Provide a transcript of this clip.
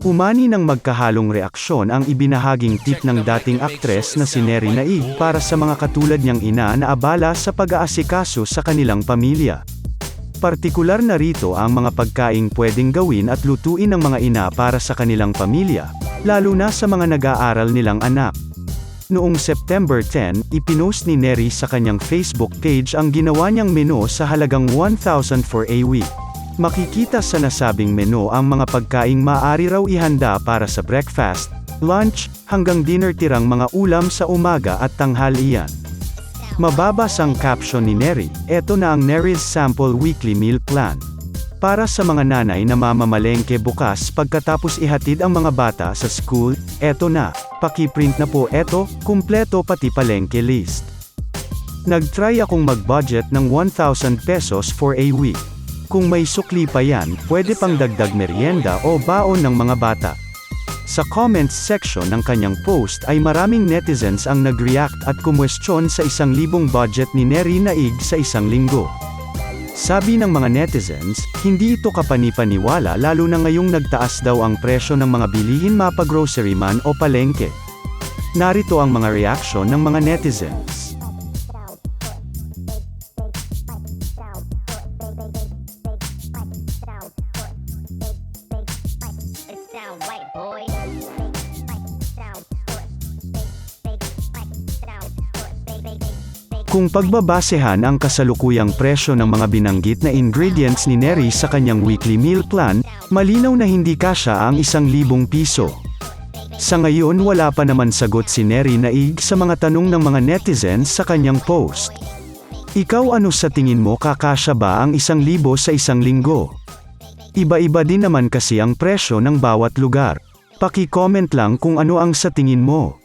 Umani ng magkahalong reaksyon ang ibinahaging tip ng dating aktres na si Neri Naig para sa mga katulad niyang ina na abala sa pag-aasikaso sa kanilang pamilya. Partikular na rito ang mga pagkaing pwedeng gawin at lutuin ng mga ina para sa kanilang pamilya, lalo na sa mga nag-aaral nilang anak. Noong September 10, ipinost ni Neri sa kanyang Facebook page ang ginawa niyang menu sa halagang 1,000 for a week. Makikita sa nasabing menu ang mga pagkaing maaari raw ihanda para sa breakfast, lunch, hanggang dinner tirang mga ulam sa umaga at tanghalian. Mababas ang caption ni Neri, eto na ang Neri's Sample Weekly Meal Plan. Para sa mga nanay na mamamalengke bukas pagkatapos ihatid ang mga bata sa school, eto na, pakiprint na po eto, kumpleto pati palengke list. Nag-try akong mag-budget ng 1,000 pesos for a week. Kung may sukli pa yan, pwede pang dagdag merienda o baon ng mga bata. Sa comments section ng kanyang post ay maraming netizens ang nag-react at kumwestiyon sa isang libong budget ni Neri Naig sa isang linggo. Sabi ng mga netizens, hindi ito kapanipaniwala lalo na ngayong nagtaas daw ang presyo ng mga bilihin mapa grocery man o palengke. Narito ang mga reaksyon ng mga netizens. White boy. Kung pagbabasehan ang kasalukuyang presyo ng mga binanggit na ingredients ni Neri sa kanyang weekly meal plan, malinaw na hindi kasya ang isang libong piso. Sa ngayon wala pa naman sagot si Neri Naig sa mga tanong ng mga netizens sa kanyang post. Ikaw ano sa tingin mo kakasya ba ang isang libo sa isang linggo? Iba-iba din naman kasi ang presyo ng bawat lugar. Paki-comment lang kung ano ang sa tingin mo.